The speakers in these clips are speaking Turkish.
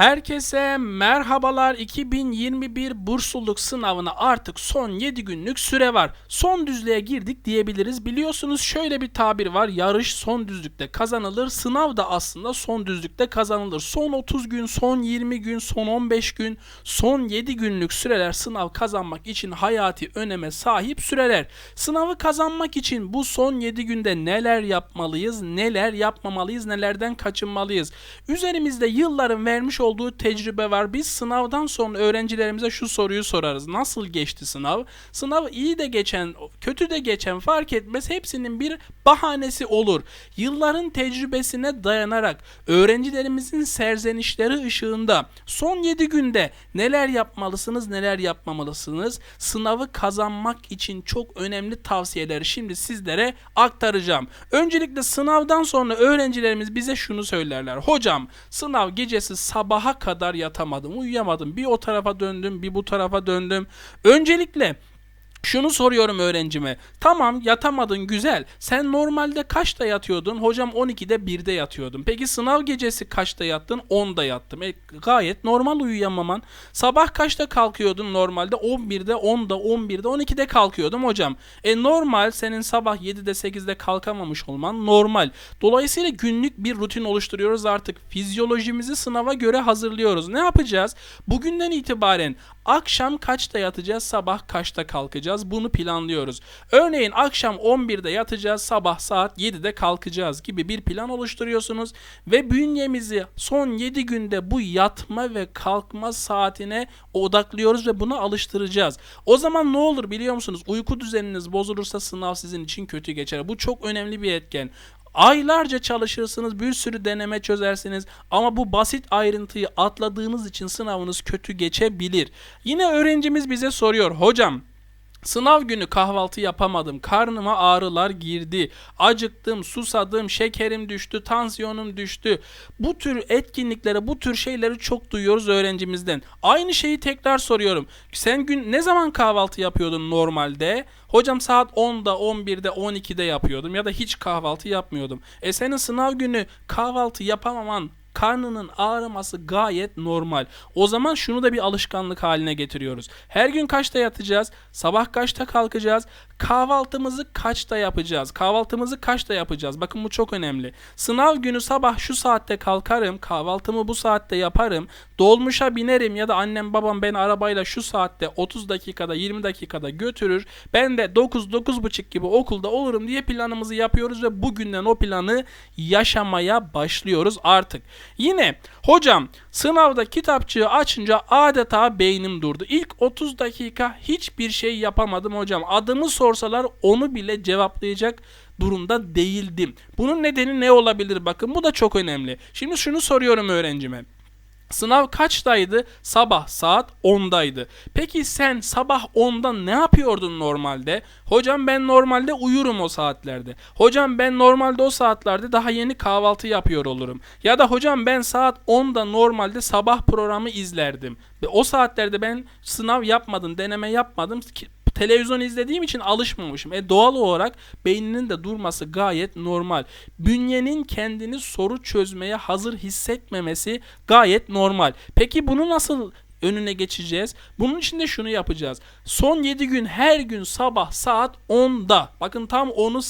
Herkese merhabalar. 2021 bursluluk sınavına artık son 7 günlük süre var. Son düzlüğe girdik diyebiliriz. Biliyorsunuz şöyle bir tabir var. Yarış son düzlükte kazanılır. Sınav da aslında son düzlükte kazanılır. Son 30 gün, son 20 gün, son 15 gün, son 7 günlük süreler sınav kazanmak için hayati öneme sahip süreler. Sınavı kazanmak için bu son 7 günde neler yapmalıyız, neler yapmamalıyız, nelerden kaçınmalıyız? Üzerimizde yılların vermiş olduğu tecrübe var. Biz sınavdan sonra öğrencilerimize şu soruyu sorarız. Nasıl geçti sınav? Sınav iyi de geçen, kötü de geçen fark etmez. Hepsinin bir bahanesi olur. Yılların tecrübesine dayanarak öğrencilerimizin serzenişleri ışığında son 7 günde neler yapmalısınız, neler yapmamalısınız? Sınavı kazanmak için çok önemli tavsiyeleri şimdi sizlere aktaracağım. Öncelikle sınavdan sonra öğrencilerimiz bize şunu söylerler. Hocam sınav gecesi sabaha kadar yatamadım, uyuyamadım. Bir o tarafa döndüm, bir bu tarafa döndüm. Öncelikle şunu soruyorum öğrencime. Tamam yatamadın güzel. Sen normalde kaçta yatıyordun? Hocam 12'de 1'de yatıyordum. Peki sınav gecesi kaçta yattın? 10'da yattım. E, gayet normal uyuyamaman. Sabah kaçta kalkıyordun normalde? 11'de, 10'da, 11'de, 12'de kalkıyordum hocam. E normal senin sabah 7'de 8'de kalkamamış olman normal. Dolayısıyla günlük bir rutin oluşturuyoruz artık. Fizyolojimizi sınava göre hazırlıyoruz. Ne yapacağız? Bugünden itibaren akşam kaçta yatacağız, sabah kaçta kalkacağız? Bunu planlıyoruz. Örneğin akşam 11'de yatacağız, sabah saat 7'de kalkacağız gibi bir plan oluşturuyorsunuz ve bünyemizi son 7 günde bu yatma ve kalkma saatine odaklıyoruz ve buna alıştıracağız. O zaman ne olur biliyor musunuz? Uyku düzeniniz bozulursa sınav sizin için kötü geçer. Bu çok önemli bir etken. Aylarca çalışırsınız, bir sürü deneme çözersiniz ama bu basit ayrıntıyı atladığınız için sınavınız kötü geçebilir. Yine öğrencimiz bize soruyor. Hocam Sınav günü kahvaltı yapamadım. Karnıma ağrılar girdi. Acıktım, susadım, şekerim düştü, tansiyonum düştü. Bu tür etkinliklere, bu tür şeyleri çok duyuyoruz öğrencimizden. Aynı şeyi tekrar soruyorum. Sen gün ne zaman kahvaltı yapıyordun normalde? Hocam saat 10'da, 11'de, 12'de yapıyordum ya da hiç kahvaltı yapmıyordum. E senin sınav günü kahvaltı yapamaman karnının ağrıması gayet normal. O zaman şunu da bir alışkanlık haline getiriyoruz. Her gün kaçta yatacağız? Sabah kaçta kalkacağız? Kahvaltımızı kaçta yapacağız? Kahvaltımızı kaçta yapacağız? Bakın bu çok önemli. Sınav günü sabah şu saatte kalkarım, kahvaltımı bu saatte yaparım, dolmuşa binerim ya da annem babam beni arabayla şu saatte 30 dakikada 20 dakikada götürür. Ben de 9-9.30 gibi okulda olurum diye planımızı yapıyoruz ve bugünden o planı yaşamaya başlıyoruz artık. Yine hocam sınavda kitapçığı açınca adeta beynim durdu. İlk 30 dakika hiçbir şey yapamadım hocam. Adımı sorsalar onu bile cevaplayacak durumda değildim. Bunun nedeni ne olabilir bakın bu da çok önemli. Şimdi şunu soruyorum öğrencime. Sınav kaçtaydı? Sabah saat 10'daydı. Peki sen sabah 10'da ne yapıyordun normalde? Hocam ben normalde uyurum o saatlerde. Hocam ben normalde o saatlerde daha yeni kahvaltı yapıyor olurum. Ya da hocam ben saat 10'da normalde sabah programı izlerdim. Ve o saatlerde ben sınav yapmadım, deneme yapmadım televizyon izlediğim için alışmamışım. E doğal olarak beyninin de durması gayet normal. Bünyenin kendini soru çözmeye hazır hissetmemesi gayet normal. Peki bunu nasıl önüne geçeceğiz. Bunun için de şunu yapacağız. Son 7 gün her gün sabah saat 10'da bakın tam 10'u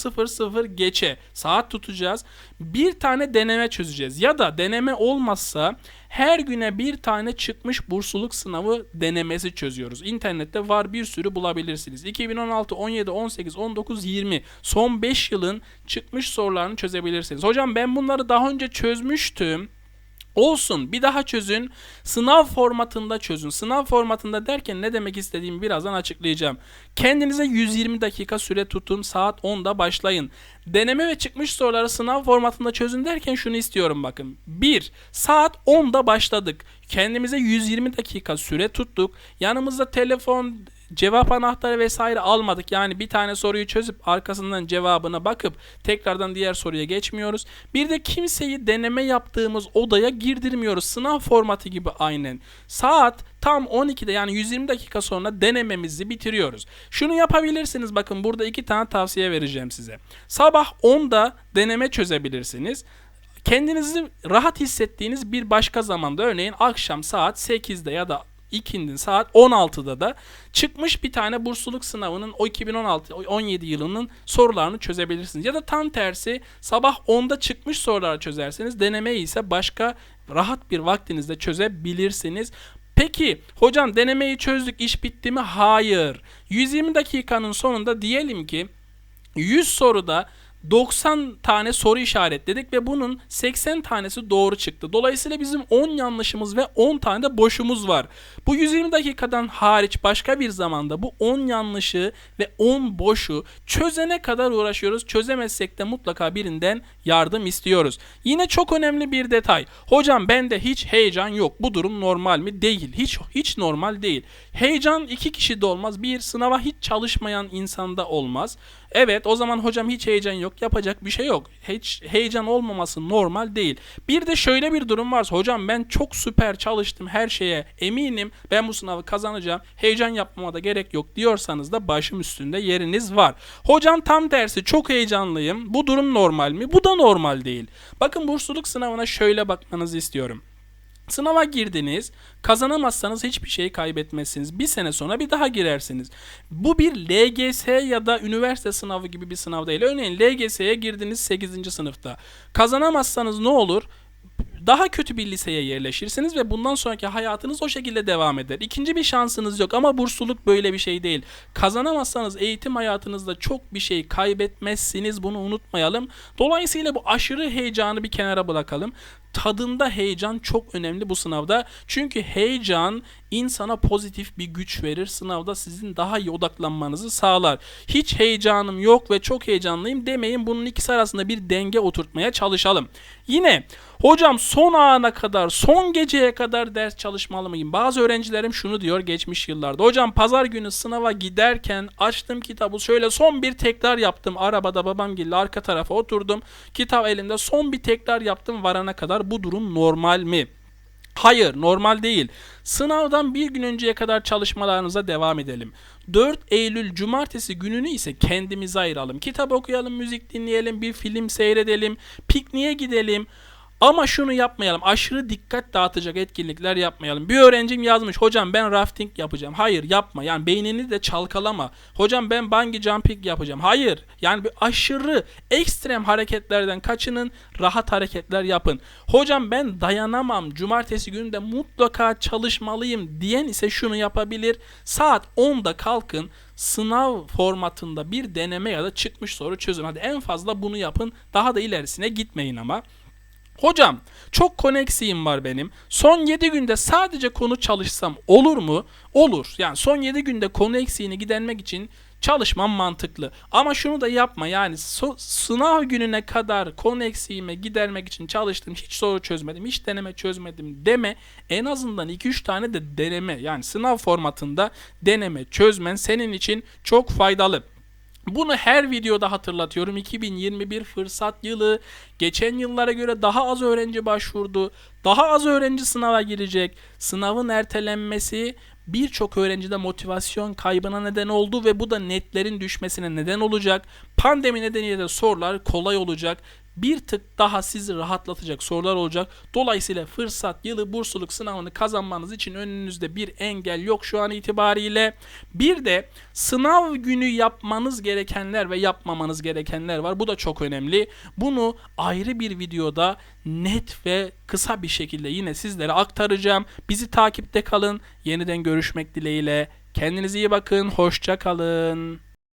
00 geçe saat tutacağız. Bir tane deneme çözeceğiz. Ya da deneme olmazsa her güne bir tane çıkmış bursluluk sınavı denemesi çözüyoruz. İnternette var bir sürü bulabilirsiniz. 2016, 17, 18, 19, 20 son 5 yılın çıkmış sorularını çözebilirsiniz. Hocam ben bunları daha önce çözmüştüm. Olsun bir daha çözün. Sınav formatında çözün. Sınav formatında derken ne demek istediğimi birazdan açıklayacağım. Kendinize 120 dakika süre tutun. Saat 10'da başlayın. Deneme ve çıkmış soruları sınav formatında çözün derken şunu istiyorum bakın. 1. Saat 10'da başladık. Kendimize 120 dakika süre tuttuk. Yanımızda telefon, cevap anahtarı vesaire almadık. Yani bir tane soruyu çözüp arkasından cevabına bakıp tekrardan diğer soruya geçmiyoruz. Bir de kimseyi deneme yaptığımız odaya girdirmiyoruz. Sınav formatı gibi aynen. Saat tam 12'de yani 120 dakika sonra denememizi bitiriyoruz. Şunu yapabilirsiniz bakın burada iki tane tavsiye vereceğim size. Sabah 10'da deneme çözebilirsiniz kendinizi rahat hissettiğiniz bir başka zamanda örneğin akşam saat 8'de ya da ikindin saat 16'da da çıkmış bir tane bursluluk sınavının o 2016-17 yılının sorularını çözebilirsiniz. Ya da tam tersi sabah 10'da çıkmış soruları çözerseniz denemeyi ise başka rahat bir vaktinizde çözebilirsiniz. Peki hocam denemeyi çözdük iş bitti mi? Hayır. 120 dakikanın sonunda diyelim ki 100 soruda 90 tane soru işaretledik ve bunun 80 tanesi doğru çıktı. Dolayısıyla bizim 10 yanlışımız ve 10 tane de boşumuz var. Bu 120 dakikadan hariç başka bir zamanda bu 10 yanlışı ve 10 boşu çözene kadar uğraşıyoruz. Çözemezsek de mutlaka birinden yardım istiyoruz. Yine çok önemli bir detay. Hocam bende hiç heyecan yok. Bu durum normal mi? Değil. Hiç hiç normal değil. Heyecan iki kişide olmaz. Bir sınava hiç çalışmayan insanda olmaz. Evet o zaman hocam hiç heyecan yok yapacak bir şey yok. Hiç heyecan olmaması normal değil. Bir de şöyle bir durum varsa hocam ben çok süper çalıştım her şeye eminim ben bu sınavı kazanacağım. Heyecan yapmama da gerek yok diyorsanız da başım üstünde yeriniz var. Hocam tam tersi çok heyecanlıyım. Bu durum normal mi? Bu da normal değil. Bakın bursluluk sınavına şöyle bakmanızı istiyorum. Sınava girdiniz. Kazanamazsanız hiçbir şey kaybetmezsiniz. Bir sene sonra bir daha girersiniz. Bu bir LGS ya da üniversite sınavı gibi bir sınav değil. Örneğin LGS'ye girdiniz 8. sınıfta. Kazanamazsanız ne olur? daha kötü bir liseye yerleşirsiniz ve bundan sonraki hayatınız o şekilde devam eder. İkinci bir şansınız yok ama bursluluk böyle bir şey değil. Kazanamazsanız eğitim hayatınızda çok bir şey kaybetmezsiniz bunu unutmayalım. Dolayısıyla bu aşırı heyecanı bir kenara bırakalım tadında heyecan çok önemli bu sınavda. Çünkü heyecan insana pozitif bir güç verir. Sınavda sizin daha iyi odaklanmanızı sağlar. Hiç heyecanım yok ve çok heyecanlıyım demeyin. Bunun ikisi arasında bir denge oturtmaya çalışalım. Yine hocam son ana kadar, son geceye kadar ders çalışmalı mıyım? Bazı öğrencilerim şunu diyor geçmiş yıllarda. Hocam pazar günü sınava giderken açtım kitabı şöyle son bir tekrar yaptım. Arabada babam gibi arka tarafa oturdum. Kitap elimde son bir tekrar yaptım varana kadar. Bu durum normal mi? Hayır normal değil. Sınavdan bir gün önceye kadar çalışmalarınıza devam edelim. 4 Eylül Cumartesi gününü ise kendimize ayıralım. Kitap okuyalım, müzik dinleyelim, bir film seyredelim, pikniğe gidelim. Ama şunu yapmayalım. Aşırı dikkat dağıtacak etkinlikler yapmayalım. Bir öğrencim yazmış. Hocam ben rafting yapacağım. Hayır yapma. Yani beynini de çalkalama. Hocam ben bungee jumping yapacağım. Hayır. Yani bir aşırı ekstrem hareketlerden kaçının. Rahat hareketler yapın. Hocam ben dayanamam. Cumartesi günü de mutlaka çalışmalıyım diyen ise şunu yapabilir. Saat 10'da kalkın sınav formatında bir deneme ya da çıkmış soru çözün. Hadi en fazla bunu yapın. Daha da ilerisine gitmeyin ama. Hocam çok konu eksiğim var benim. Son 7 günde sadece konu çalışsam olur mu? Olur. Yani son 7 günde konu eksiğini gidermek için çalışmam mantıklı. Ama şunu da yapma yani so- sınav gününe kadar konu eksiğimi gidermek için çalıştım. Hiç soru çözmedim, hiç deneme çözmedim deme. En azından 2-3 tane de deneme yani sınav formatında deneme çözmen senin için çok faydalı. Bunu her videoda hatırlatıyorum. 2021 fırsat yılı. Geçen yıllara göre daha az öğrenci başvurdu. Daha az öğrenci sınava girecek. Sınavın ertelenmesi birçok öğrencide motivasyon kaybına neden oldu ve bu da netlerin düşmesine neden olacak. Pandemi nedeniyle de sorular kolay olacak bir tık daha sizi rahatlatacak sorular olacak. Dolayısıyla fırsat yılı bursluluk sınavını kazanmanız için önünüzde bir engel yok şu an itibariyle. Bir de sınav günü yapmanız gerekenler ve yapmamanız gerekenler var. Bu da çok önemli. Bunu ayrı bir videoda net ve kısa bir şekilde yine sizlere aktaracağım. Bizi takipte kalın. Yeniden görüşmek dileğiyle. Kendinize iyi bakın. Hoşça kalın.